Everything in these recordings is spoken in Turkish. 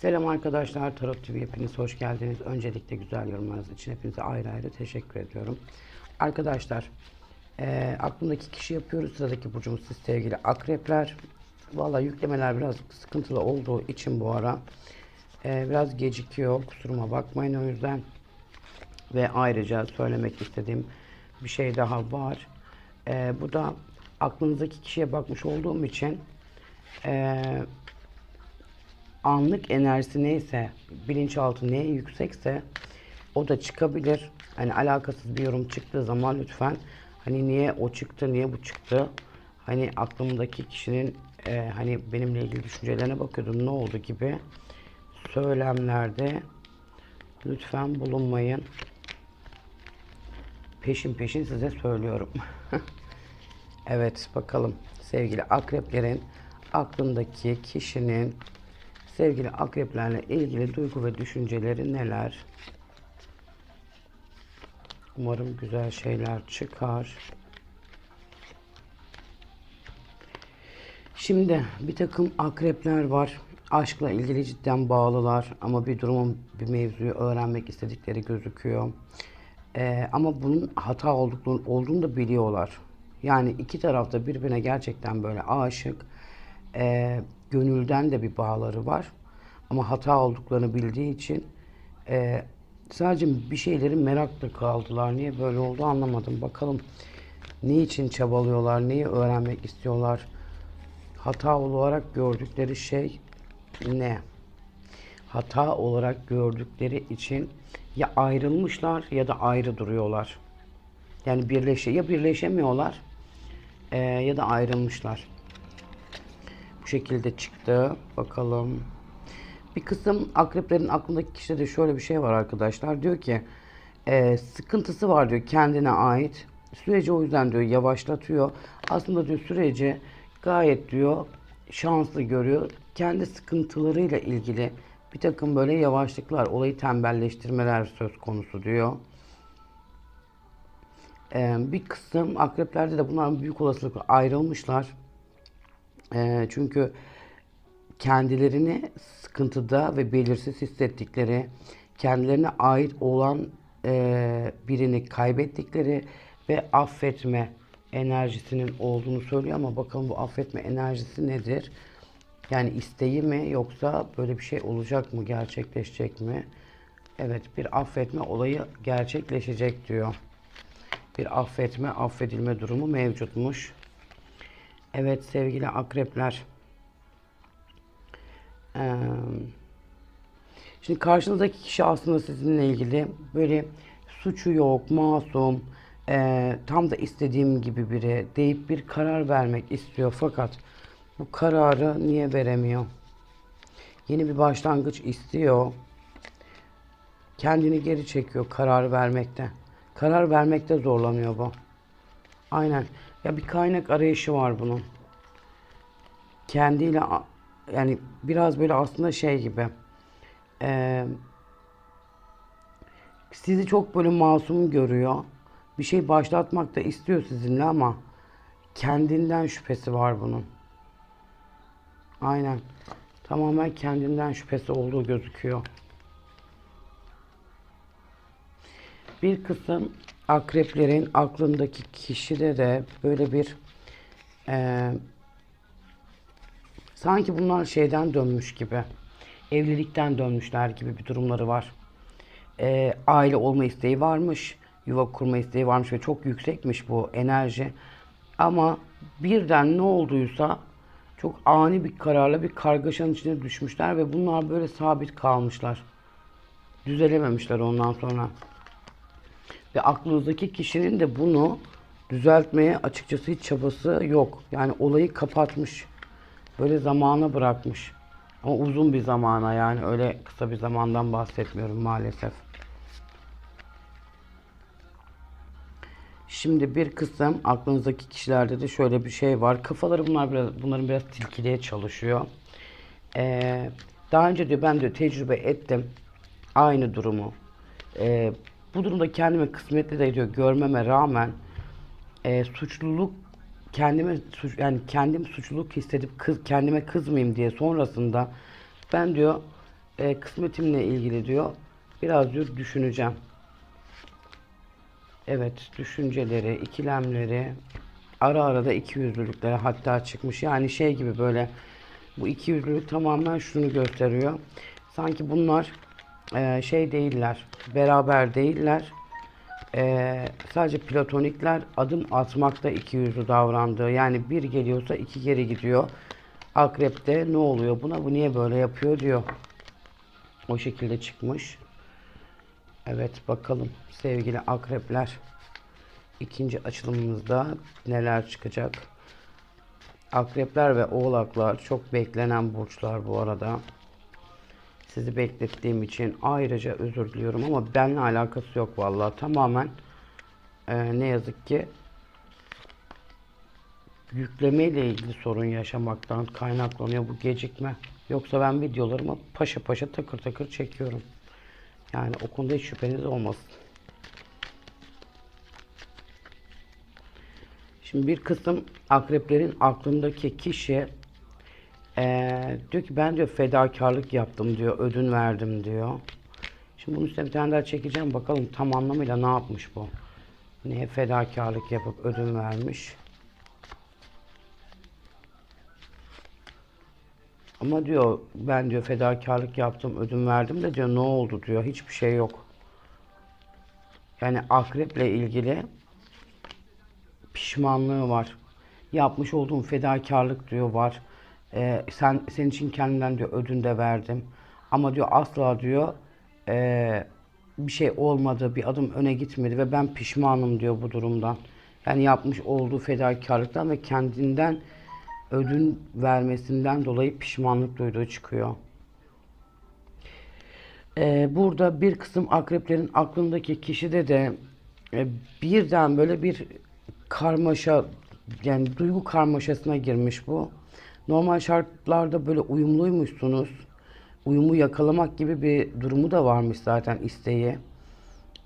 Selam arkadaşlar, Tarot TV hepiniz hoş geldiniz. Öncelikle güzel yorumlarınız için hepinize ayrı ayrı teşekkür ediyorum. Arkadaşlar, eee aklımdaki kişi yapıyoruz. Sıradaki burcumuz siz sevgili akrepler. Valla yüklemeler biraz sıkıntılı olduğu için bu ara eee, biraz gecikiyor. Kusuruma bakmayın o yüzden. Ve ayrıca söylemek istediğim bir şey daha var. Eee, bu da aklınızdaki kişiye bakmış olduğum için eee anlık enerjisi neyse, bilinçaltı neye yüksekse o da çıkabilir. Hani alakasız bir yorum çıktığı zaman lütfen hani niye o çıktı, niye bu çıktı? Hani aklımdaki kişinin e, hani benimle ilgili düşüncelerine bakıyordum ne oldu gibi söylemlerde lütfen bulunmayın. Peşin peşin size söylüyorum. evet bakalım sevgili akreplerin aklındaki kişinin sevgili akreplerle ilgili duygu ve düşünceleri neler? Umarım güzel şeyler çıkar. Şimdi bir takım akrepler var. Aşkla ilgili cidden bağlılar ama bir durumun bir mevzuyu öğrenmek istedikleri gözüküyor. Ee, ama bunun hata olduklarını, olduğunu da biliyorlar. Yani iki tarafta birbirine gerçekten böyle aşık. Ee, gönülden de bir bağları var. Ama hata olduklarını bildiği için e, sadece bir şeyleri merakla kaldılar. Niye böyle oldu anlamadım. Bakalım ne için çabalıyorlar, neyi öğrenmek istiyorlar. Hata olarak gördükleri şey ne? Hata olarak gördükleri için ya ayrılmışlar ya da ayrı duruyorlar. Yani birleşe ya birleşemiyorlar e, ya da ayrılmışlar. Şekilde çıktı. Bakalım. Bir kısım akreplerin aklındaki kişide de şöyle bir şey var arkadaşlar. Diyor ki e, sıkıntısı var diyor kendine ait. Süreci o yüzden diyor yavaşlatıyor. Aslında diyor süreci gayet diyor şanslı görüyor. Kendi sıkıntılarıyla ilgili bir takım böyle yavaşlıklar, olayı tembelleştirmeler söz konusu diyor. E, bir kısım akreplerde de bunların büyük olasılıkla ayrılmışlar. E, çünkü kendilerini sıkıntıda ve belirsiz hissettikleri, kendilerine ait olan e, birini kaybettikleri ve affetme enerjisinin olduğunu söylüyor ama bakalım bu affetme enerjisi nedir? Yani isteği mi yoksa böyle bir şey olacak mı, gerçekleşecek mi? Evet, bir affetme olayı gerçekleşecek diyor. Bir affetme, affedilme durumu mevcutmuş. Evet sevgili akrepler. Ee, şimdi karşınızdaki kişi aslında sizinle ilgili böyle suçu yok, masum, ee, tam da istediğim gibi biri deyip bir karar vermek istiyor fakat bu kararı niye veremiyor? Yeni bir başlangıç istiyor. Kendini geri çekiyor karar vermekte. Karar vermekte zorlanıyor bu. Aynen. Ya bir kaynak arayışı var bunun. Kendiyle yani biraz böyle aslında şey gibi. eee, sizi çok böyle masum görüyor. Bir şey başlatmak da istiyor sizinle ama kendinden şüphesi var bunun. Aynen. Tamamen kendinden şüphesi olduğu gözüküyor. Bir kısım akreplerin aklındaki kişide de böyle bir eee, sanki bunlar şeyden dönmüş gibi, evlilikten dönmüşler gibi bir durumları var. Eee, aile olma isteği varmış, yuva kurma isteği varmış ve çok yüksekmiş bu enerji. Ama birden ne olduysa çok ani bir kararla bir kargaşanın içine düşmüşler ve bunlar böyle sabit kalmışlar. Düzelememişler ondan sonra. Ve aklınızdaki kişinin de bunu düzeltmeye açıkçası hiç çabası yok. Yani olayı kapatmış. Böyle zamana bırakmış. Ama uzun bir zamana yani öyle kısa bir zamandan bahsetmiyorum maalesef. Şimdi bir kısım aklınızdaki kişilerde de şöyle bir şey var. Kafaları bunlar biraz, bunların biraz tilkiliğe çalışıyor. Ee, daha önce diyor ben diyor tecrübe ettim aynı durumu. Ee, bu durumda kendime kısmetli de diyor görmeme rağmen e, suçluluk kendime suç, yani kendim suçluluk hissedip kız, kendime kızmayayım diye sonrasında ben diyor e, kısmetimle ilgili diyor. Biraz diyor düşüneceğim. Evet, düşünceleri, ikilemleri, ara ara da iki yüzlülükleri hatta çıkmış. Yani şey gibi böyle bu iki yüzlülük tamamen şunu gösteriyor. Sanki bunlar e, şey değiller, beraber değiller. E, sadece platonikler adım atmakta iki yüzlü davrandığı. Yani bir geliyorsa iki geri gidiyor. Akrepte ne oluyor buna? Bu niye böyle yapıyor diyor. O şekilde çıkmış. Evet bakalım sevgili akrepler. ikinci açılımımızda neler çıkacak? Akrepler ve oğlaklar çok beklenen burçlar bu arada. Sizi beklettiğim için ayrıca özür diliyorum ama benimle alakası yok vallahi. Tamamen e, ne yazık ki yükleme ile ilgili sorun yaşamaktan kaynaklanıyor bu gecikme. Yoksa ben videolarımı paşa paşa takır takır çekiyorum. Yani o konuda hiç şüpheniz olmasın. Şimdi bir kısım akreplerin aklındaki kişi eee, diyor ki ben diyor fedakarlık yaptım diyor, ödün verdim diyor. Şimdi bunun üstüne bir tane daha çekeceğim bakalım tam anlamıyla ne yapmış bu. Neye fedakarlık yapıp ödün vermiş. Ama diyor ben diyor fedakarlık yaptım, ödün verdim de diyor ne oldu diyor. Hiçbir şey yok. Yani akreple ilgili pişmanlığı var. Yapmış olduğum fedakarlık diyor var. Ee, sen senin için kendimden diyor ödün de verdim. Ama diyor asla diyor ee, bir şey olmadı, bir adım öne gitmedi ve ben pişmanım diyor bu durumdan. Yani yapmış olduğu fedakarlıktan ve kendinden ödün vermesinden dolayı pişmanlık duyduğu çıkıyor. Ee, burada bir kısım akreplerin aklındaki kişide de e, birden böyle bir karmaşa yani duygu karmaşasına girmiş bu. Normal şartlarda böyle uyumluymuşsunuz. Uyumu yakalamak gibi bir durumu da varmış zaten isteği.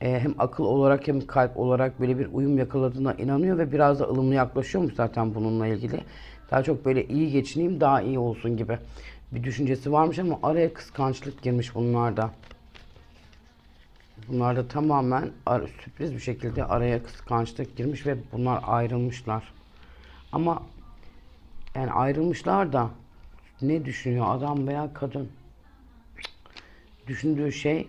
Ee, hem akıl olarak hem kalp olarak böyle bir uyum yakaladığına inanıyor ve biraz da ılımlı yaklaşıyormuş zaten bununla ilgili. Daha çok böyle iyi geçineyim daha iyi olsun gibi bir düşüncesi varmış ama araya kıskançlık girmiş bunlarda. Bunlar da tamamen sürpriz bir şekilde araya kıskançlık girmiş ve bunlar ayrılmışlar. Ama yani ayrılmışlar da ne düşünüyor adam veya kadın? Düşündüğü şey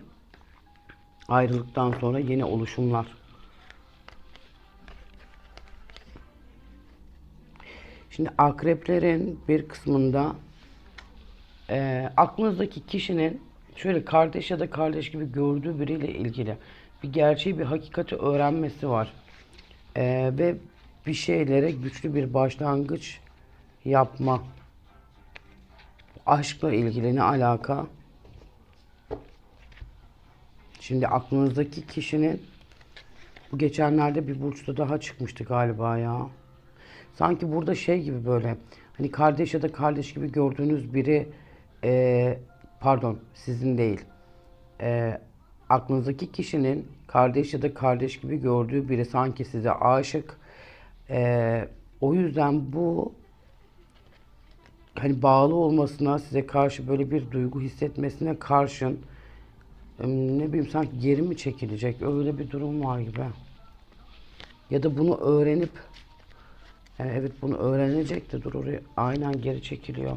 ayrılıktan sonra yeni oluşumlar. Şimdi akreplerin bir kısmında e, aklınızdaki kişinin şöyle kardeş ya da kardeş gibi gördüğü biriyle ilgili bir gerçeği bir hakikati öğrenmesi var. E, ve bir şeylere güçlü bir başlangıç yapma. Aşkla ilgili ne alaka? Şimdi aklınızdaki kişinin bu geçenlerde bir burçta daha çıkmıştı galiba ya. Sanki burada şey gibi böyle hani kardeş ya da kardeş gibi gördüğünüz biri e, pardon sizin değil. E, aklınızdaki kişinin kardeş ya da kardeş gibi gördüğü biri sanki size aşık. E, o yüzden bu hani bağlı olmasına size karşı böyle bir duygu hissetmesine karşın ne bileyim sanki geri mi çekilecek öyle bir durum var gibi. Ya da bunu öğrenip yani evet bunu öğrenecek de dur oraya aynen geri çekiliyor.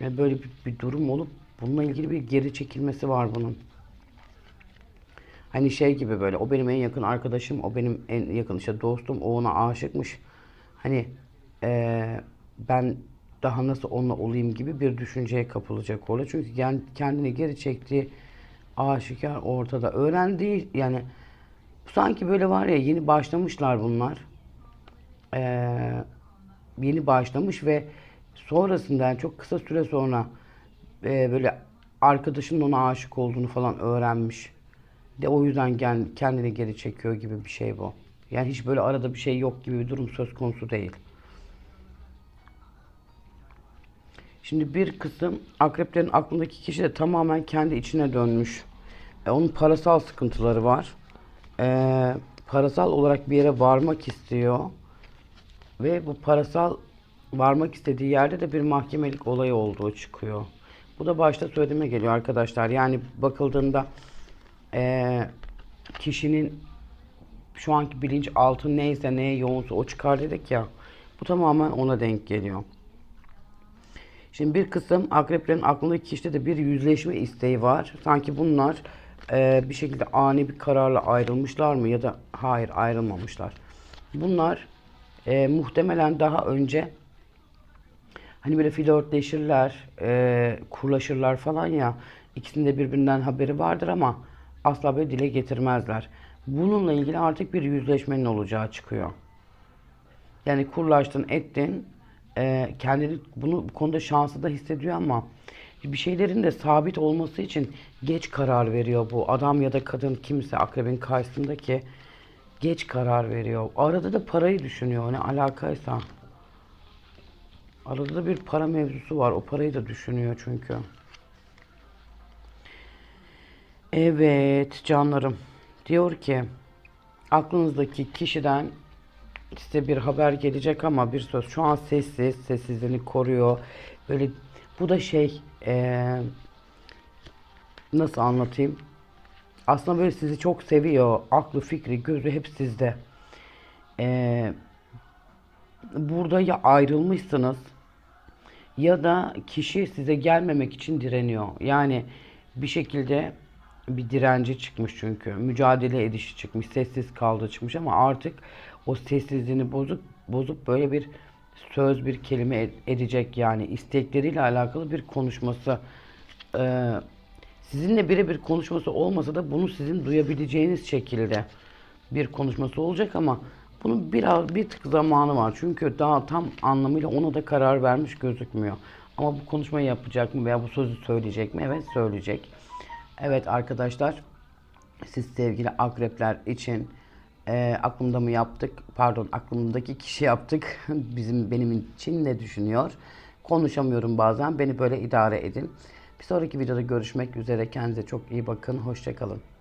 Yani böyle bir, bir durum olup bununla ilgili bir geri çekilmesi var bunun. Hani şey gibi böyle o benim en yakın arkadaşım, o benim en yakın işte dostum, o ona aşıkmış. Hani eee, ben daha nasıl onunla olayım gibi bir düşünceye kapılacak orada. Çünkü kendini geri çektiği aşikar ortada. Öğrendiği yani sanki böyle var ya yeni başlamışlar bunlar. Eee, yeni başlamış ve sonrasında yani çok kısa süre sonra eee, böyle arkadaşının ona aşık olduğunu falan öğrenmiş. De o yüzden kendini geri çekiyor gibi bir şey bu. Yani hiç böyle arada bir şey yok gibi bir durum söz konusu değil. Şimdi bir kısım akreplerin aklındaki kişi de tamamen kendi içine dönmüş. E, onun parasal sıkıntıları var. E, parasal olarak bir yere varmak istiyor. Ve bu parasal varmak istediği yerde de bir mahkemelik olay olduğu çıkıyor. Bu da başta söylediğime geliyor arkadaşlar. Yani bakıldığında eee, kişinin şu anki bilinç altı neyse neye yoğunsa o çıkar dedik ya. Bu tamamen ona denk geliyor. Şimdi bir kısım akreplerin aklındaki kişide de bir yüzleşme isteği var. Sanki bunlar eee, bir şekilde ani bir kararla ayrılmışlar mı ya da hayır ayrılmamışlar. Bunlar eee, muhtemelen daha önce hani böyle flörtleşirler, eee kurlaşırlar falan ya. İkisinin de birbirinden haberi vardır ama asla böyle dile getirmezler. Bununla ilgili artık bir yüzleşmenin olacağı çıkıyor. Yani kurlaştın, ettin. Eee kendini bunu bu konuda şanslı da hissediyor ama bir şeylerin de sabit olması için geç karar veriyor bu adam ya da kadın kimse akrebin karşısındaki geç karar veriyor. Arada da parayı düşünüyor ne alakaysa. Arada da bir para mevzusu var. O parayı da düşünüyor çünkü. Evet canlarım. Diyor ki aklınızdaki kişiden size bir haber gelecek ama bir söz şu an sessiz, sessizliğini koruyor. Böyle bu da şey eee, nasıl anlatayım? Aslında böyle sizi çok seviyor. Aklı, fikri, gözü hep sizde. Eee, burada ya ayrılmışsınız ya da kişi size gelmemek için direniyor. Yani bir şekilde bir direnci çıkmış çünkü. Mücadele edişi çıkmış. Sessiz kaldı çıkmış ama artık o sessizliğini bozup bozup böyle bir söz bir kelime ed- edecek yani istekleriyle alakalı bir konuşması Ee, sizinle birebir konuşması olmasa da bunu sizin duyabileceğiniz şekilde bir konuşması olacak ama bunun biraz bir tık zamanı var. Çünkü daha tam anlamıyla ona da karar vermiş gözükmüyor. Ama bu konuşmayı yapacak mı veya bu sözü söyleyecek mi? Evet söyleyecek. Evet arkadaşlar siz sevgili akrepler için e, aklımda mı yaptık? Pardon aklımdaki kişi yaptık. Bizim benim için ne düşünüyor? Konuşamıyorum bazen. Beni böyle idare edin. Bir sonraki videoda görüşmek üzere. Kendinize çok iyi bakın. Hoşçakalın.